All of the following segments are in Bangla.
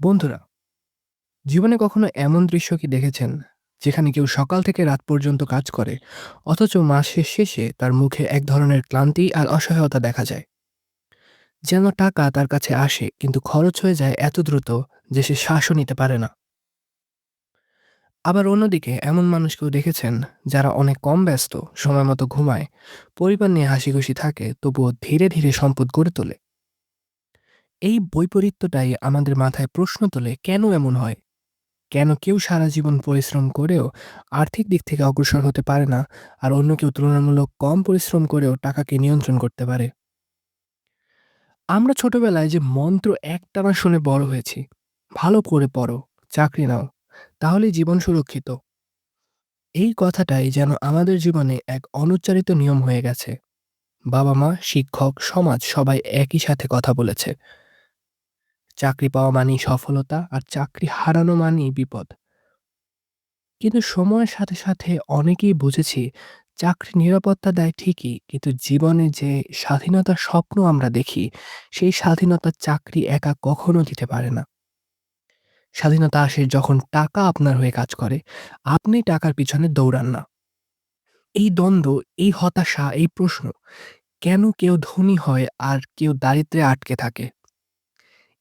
বন্ধুরা, জীবনে কখনো এমন দৃশ্য কি দেখেছেন, যেখানে কেউ সকাল থেকে রাত পর্যন্ত কাজ করে, অথচ মাসের শেষে তার মুখে এক ধরনের ক্লান্তি আর অসহায়তা দেখা যায়? যেন টাকা তার কাছে আসে কিন্তু খরচ হয়ে যায় এত দ্রুত যে সে শ্বাসও নিতে পারে না। আবার অন্যদিকে এমন মানুষকেও দেখেছেন যারা অনেক কম ব্যস্ত, সময়মতো ঘুমায়, পরিবার নিয়ে হাসিখুশি থাকে তবুও ধীরে ধীরে সম্পদ গড়ে তোলে। এই বৈপরীত্যটাই আমাদের মাথায় প্রশ্ন তোলে কেন এমন হয়? কেন কেউ সারা জীবন পরিশ্রম করেও আর্থিক দিক থেকে অগ্রসর হতে পারে না আর অন্য কেউ তুলনামূলক কম পরিশ্রম করেও টাকাকে নিয়ন্ত্রণ করতে পারে? আমরা ছোটবেলায় যে মন্ত্র একটানা শুনে বড় হয়েছি, ভালো করে পড়ো, চাকরি নাও, তাহলেই জীবন সুরক্ষিত। এই কথাটাই যেন আমাদের জীবনে এক অনুচ্চারিত নিয়ম হয়ে গেছে। বাবা-মা, শিক্ষক, সমাজ সবাই একই সাথে কথা বলেছে। চাকরি পাওয়া মানেই সফলতা আর চাকরি হারানো মানেই বিপদ। কিন্তু সময়ের সাথে সাথে অনেকেই বুঝেছি চাকরি নিরাপত্তা দেয় ঠিকই কিন্তু জীবনে যে স্বাধীনতার স্বপ্ন আমরা দেখি সেই স্বাধীনতা চাকরি একা কখনো দিতে পারে না। স্বাধীনতা আসে যখন টাকা আপনার হয়ে কাজ করে, আপনি টাকার পিছনে দৌড়ান না। এই দ্বন্দ্ব, এই হতাশা, এই প্রশ্ন কেন কেউ ধনী হয় আর কেউ দারিদ্রে আটকে থাকে?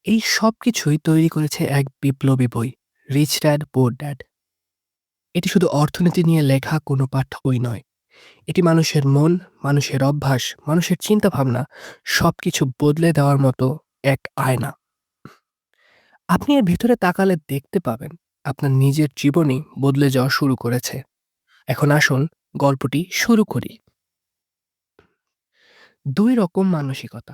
এই সবকিছুই তৈরি করেছে এক বিপ্লবী বই, 'রিচ ড্যাড পুয়ার ড্যাড'। এটি শুধু অর্থনীতি নিয়ে লেখা কোনো পাঠ্য বই নয়। এটি মানুষের মন, মানুষের অভ্যাস, মানুষের চিন্তাভাবনা সবকিছু বদলে দেওয়ার মতো এক আয়না। আপনি এর ভিতরে তাকালে দেখতে পাবেন আপনার নিজের জীবনই বদলে যাওয়া শুরু করেছে। এখন আসুন গল্পটি শুরু করি। দুই রকম মানসিকতা।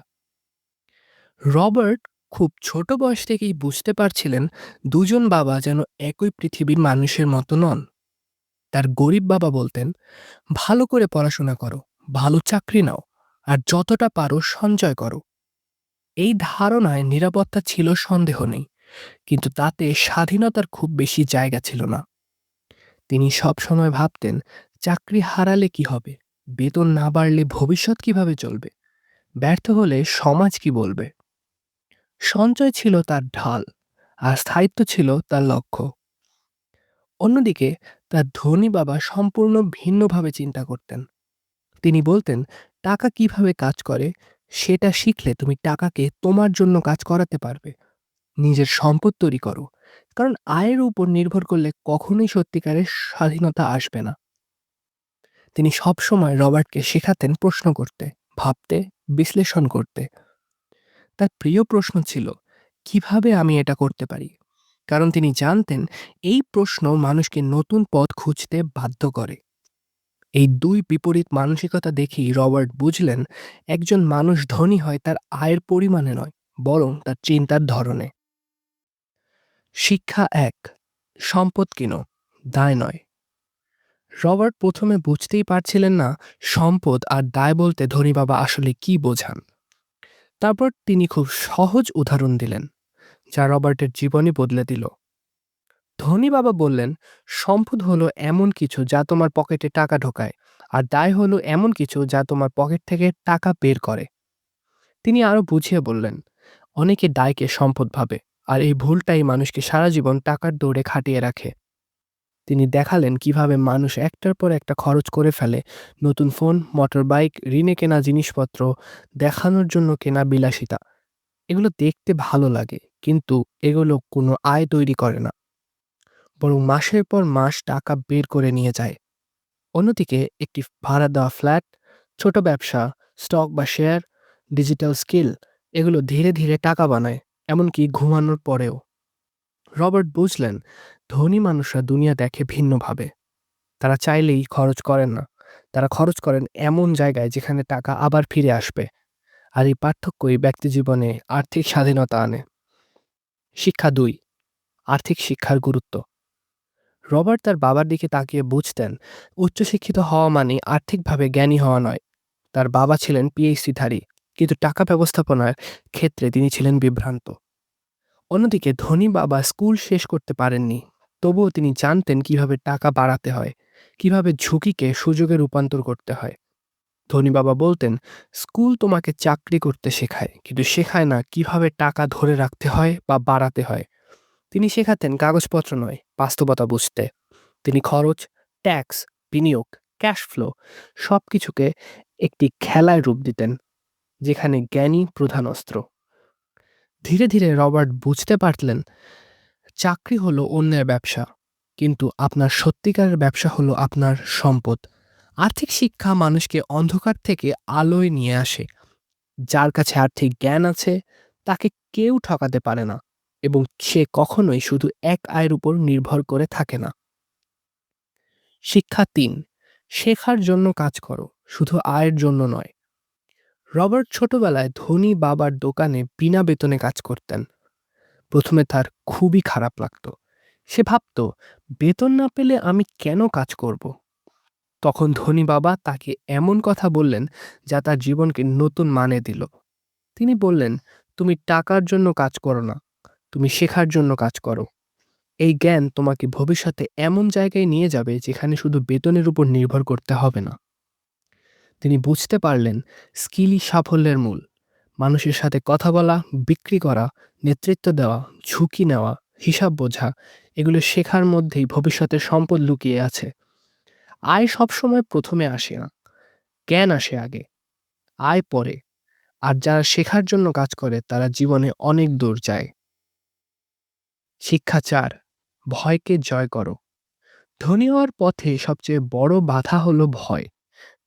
রবার্ট খুব ছোট বয়স থেকেই বুঝতে পারছিলেন দুজন বাবা যেন একই পৃথিবীর মানুষের মতো নন। তার গরিব বাবা বলতেন, "ভালো করে পড়াশোনা করো, ভালো চাকরি নাও, আর যতটা পারো সঞ্চয় করো।" এই ধারণায় নিরাপত্তা ছিল সন্দেহ নেই, কিন্তু তাতে স্বাধীনতার খুব বেশি জায়গা ছিল না। তিনি সবসময় ভাবতেন, চাকরি হারালে কি হবে? বেতন না বাড়লে ভবিষ্যৎ কীভাবে চলবে? ব্যর্থ হলে সমাজ কি বলবে? সঞ্চয় ছিল তার ঢাল, আর স্থায়িত্ব ছিল তার লক্ষ্য। অন্যদিকে তার ধনী বাবা সম্পূর্ণ ভিন্নভাবে চিন্তা করতেন। তিনি বলতেন, "টাকা কীভাবে কাজ করে সেটা শিখলে তুমি টাকাকে তোমার জন্য কাজ করাতে পারবে। নিজের সম্পদ তৈরি করো। কারণ আয়ের উপর নির্ভর করলে কখনোই সত্যিকারের স্বাধীনতা আসবে না।" তিনি সবসময় রবার্টকে শেখাতেন প্রশ্ন করতে, ভাবতে, বিশ্লেষণ করতে। তার প্রিয় প্রশ্ন ছিল, "কীভাবে আমি এটা করতে পারি?" কারণ তিনি জানতেন এই প্রশ্ন মানুষকে নতুন পথ খুঁজতে বাধ্য করে। এই দুই বিপরীত মানসিকতা দেখেই রবার্ট বুঝলেন একজন মানুষ ধনী হয় তার আয়ের পরিমাণে নয়, বরং তার চিন্তার ধরনে। শিক্ষা এক সম্পদ কিনো, দায় নয়। রবার্ট প্রথমে বুঝতেই পারছিলেন না সম্পদ আর দায় বলতে ধনী বাবা আসলে কি বোঝান। তারপর তিনি খুব সহজ উদাহরণ দিলেন, যা রবার্টের জীবনই বদলে দিল। ধনী বাবা বললেন, "সম্পদ হলো এমন কিছু যা তোমার পকেটে টাকা ঢোকায়, আর দায় হলো এমন কিছু যা তোমার পকেট থেকে টাকা বের করে।" তিনি আরও বুঝিয়ে বললেন, "অনেকে দায়কে সম্পদ ভাবে, আর এই ভুলটাই মানুষকে সারা জীবন টাকার দৌড়ে খাটিয়ে রাখে।" তিনি দেখালেন কীভাবে মানুষ একটার পর একটা খরচ করে ফেলে নতুন ফোন, মোটরবাইক, ঋণে কেনা জিনিসপত্র, দেখানোর জন্য কেনা বিলাসিতা। এগুলো দেখতে ভালো লাগে, কিন্তু এগুলো কোনো আয় তৈরি করে না। বরং মাসের পর মাস টাকা বের করে নিয়ে যায়। অন্যদিকে একটি ভাড়া দেওয়া ফ্ল্যাট, ছোট ব্যবসা, স্টক বা শেয়ার, ডিজিটাল স্কিল এগুলো ধীরে ধীরে টাকা বানায়, এমনকি ঘুমানোর পরেও। রবার্ট বুঝলেন ধনী মানুষরা দুনিয়া দেখে ভিন্নভাবে। তারা চাইলেই খরচ করেন না। তারা খরচ করেন এমন জায়গায় যেখানে টাকা আবার ফিরে আসবে। আর এই পার্থক্যই ব্যক্তিজীবনে আর্থিক স্বাধীনতা আনে। শিক্ষা দুই আর্থিক শিক্ষার গুরুত্ব। রবার্ট তার বাবার দিকে তাকিয়ে বুঝতেন উচ্চশিক্ষিত হওয়া মানে আর্থিকভাবে জ্ঞানী হওয়া নয়। তার বাবা ছিলেন পিএইচডিধারী, কিন্তু টাকা ব্যবস্থাপনার ক্ষেত্রে তিনি ছিলেন বিভ্রান্ত। অন্যদিকে ধনী বাবা স্কুল শেষ করতে পারেননি, তবুও তিনি জানতেন কীভাবে টাকা বাড়াতে হয়, কীভাবে ঝুঁকিকে সুযোগে রূপান্তর করতে হয়। ধনী বাবা বলতেন, "স্কুল তোমাকে চাকরি করতে শেখায়, কিন্তু শেখায় না কীভাবে টাকা ধরে রাখতে হয় বা বাড়াতে হয়।" তিনি শেখাতেন কাগজপত্র নয় বাস্তবতা বুঝতে তিনি খরচ ট্যাক্স বিনিয়োগ ক্যাশ ফ্লো সব কিছুকে একটি খেলায় রূপ দিতেন যেখানে জ্ঞানী প্রধান অস্ত্র ধীরে ধীরে রবার্ট বুঝতে পারলেন চাকরি হলো অন্যের ব্যবসা, কিন্তু আপনার সত্যিকারের ব্যবসা হলো আপনার সম্পদ। আর্থিক শিক্ষা মানুষকে অন্ধকার থেকে আলোয় নিয়ে আসে। যার কাছে আর্থিক জ্ঞান আছে, তাকে কেউ ঠকাতে পারে না এবং সে কখনোই শুধু এক আয়ের উপর নির্ভর করে থাকে না। শিক্ষা তিন, শেখার জন্য কাজ করো, শুধু আয়ের জন্য নয়। রবার্ট ছোটবেলায় ধনী বাবার দোকানে বিনা বেতনে কাজ করতেন। প্রথমে তার খুবই খারাপ লাগতো। সে ভাবত, বেতন না পেলে আমি কেন কাজ করব? তখন ধনী বাবা তাকে এমন কথা বললেন, যা তার জীবনকে নতুন মানে দিল। তিনি বললেন, তুমি টাকার জন্য কাজ করো না, তুমি শেখার জন্য কাজ করো। এই জ্ঞান তোমাকে ভবিষ্যতে এমন জায়গায় নিয়ে যাবে যেখানে শুধু বেতনের উপর নির্ভর করতে হবে না। তিনি বুঝতে পারলেন, স্কিলই সাফল্যের মূল। মানুষের সাথে কথা বলা, বিক্রি করা, নেতৃত্ব দেওয়া, ঝুঁকি নেওয়া, হিসাব বোঝা, এগুলো শেখার মধ্যেই ভবিষ্যতের সম্পদ লুকিয়ে আছে। আয় সবসময় প্রথমে আসে না, জ্ঞান আসে আগে, আয় পরে, আর যারা শেখার জন্য কাজ করে, তারা জীবনে অনেক দূর যায়। শিক্ষা চার, ভয়কে জয় করো। ধনী হওয়ার পথে সবচেয়ে বড় বাধা হলো ভয়।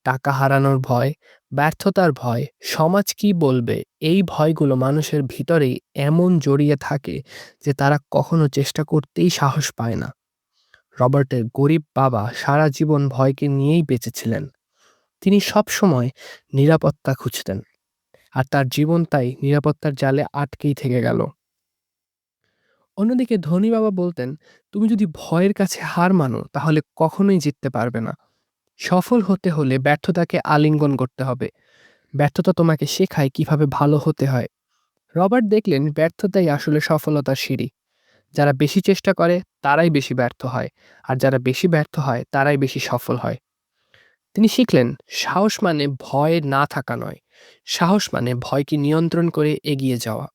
টাকা হারানোর ভয় ব্যর্থতার ভয়। সমাজ কি বলবে? এই ভয়গুলো মানুষের ভিতরেই এমন জড়িয়ে থাকে যে তারা কখনো চেষ্টা করতেই সাহস পায় না। রবার্টের গরিব বাবা সারা জীবন ভয়কে নিয়েই বেঁচেছিলেন। তিনি সব সময় নিরাপত্তা খুঁজতেন। আর তার জীবন তাই নিরাপত্তার জালে আটকেই থেকে গেল। অন্যদিকে ধনী বাবা বলতেন, তুমি যদি ভয়ের কাছে হার মানো, তাহলে কখনোই জিততে পারবে না। সফল হতে হলে ব্যর্থতাকে আলিঙ্গন করতে হবে। ব্যর্থতা তোমাকে শেখায় কীভাবে ভালো হতে হয়। রবার্ট দেখলেন, ব্যর্থতাই আসলে সফলতার সিঁড়ি। যারা বেশি চেষ্টা করে, তারাই বেশি ব্যর্থ হয়, আর যারা বেশি ব্যর্থ হয়, তারাই বেশি সফল হয়। তিনি শিখলেন, সাহস মানে ভয় না থাকা নয়। সাহস মানে ভয়কে নিয়ন্ত্রণ করে এগিয়ে যাওয়া।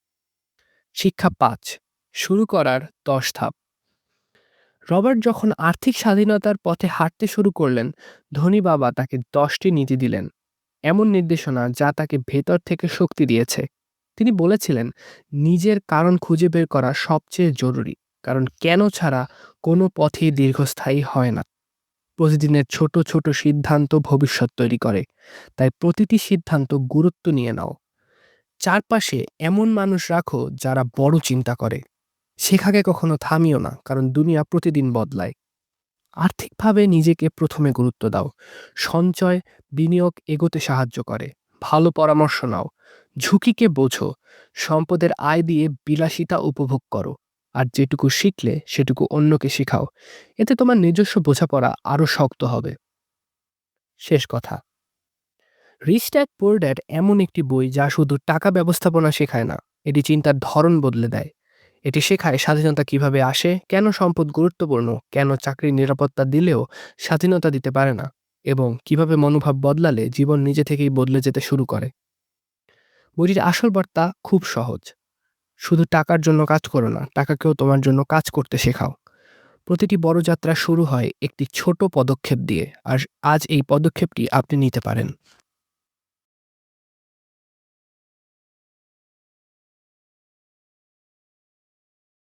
শিক্ষা পাঁচ, শুরু করার দশ ধাপ। রবার্ট যখন আর্থিক স্বাধীনতার পথে হাঁটতে শুরু করলেন, ধনী বাবা তাকে দশটি নীতি দিলেন। এমন নির্দেশনা যা তাকে ভেতর থেকে শক্তি দিয়েছে। তিনি বলেছিলেন, নিজের কারণ খুঁজে বের করা সবচেয়ে জরুরি, কারণ কেন ছাড়া কোনো পথেই দীর্ঘস্থায়ী হয় না। প্রতিদিনের ছোট ছোট সিদ্ধান্ত ভবিষ্যৎ তৈরি করে, তাই প্রতিটি সিদ্ধান্ত গুরুত্ব নিয়ে নাও। চারপাশে এমন মানুষ রাখো যারা বড় চিন্তা করে। শেখাকে কখনো থামিও না, কারণ দুনিয়া প্রতিদিন বদলায়। আর্থিকভাবে নিজেকে প্রথমে গুরুত্ব দাও। সঞ্চয়, বিনিয়োগ এগোতে সাহায্য করে। ভালো পরামর্শ নাও। ঝুঁকিকে বোঝো। সম্পদের আয় দিয়ে বিলাসিতা উপভোগ করো। আর যেটুকু শিখলে, সেটুকু অন্যকে শেখাও। এতে তোমার নিজস্ব বোঝাপড়া আরও শক্ত হবে। শেষ কথা। পোর ড্যাড এমন একটি বই যা শুধু টাকা ব্যবস্থাপনা শেখায় না, এটি চিন্তার ধরন বদলে দেয়। এটি শেখায় স্বাধীনতা কীভাবে আসে, কেন সম্পদ গুরুত্বপূর্ণ, কেন চাকরির নিরাপত্তা দিলেও স্বাধীনতা দিতে পারে না, এবং কীভাবে মনোভাব বদলালে জীবন নিজে থেকেই বদলে যেতে শুরু করে। বইটির আসল বার্তা খুব সহজ। শুধু টাকার জন্য কাজ করো না, টাকাকেও তোমার জন্য কাজ করতে শেখাও। প্রতিটি বড় যাত্রা শুরু হয় একটি ছোট পদক্ষেপ দিয়ে, আর আজ এই পদক্ষেপটি আপনি নিতে পারেন।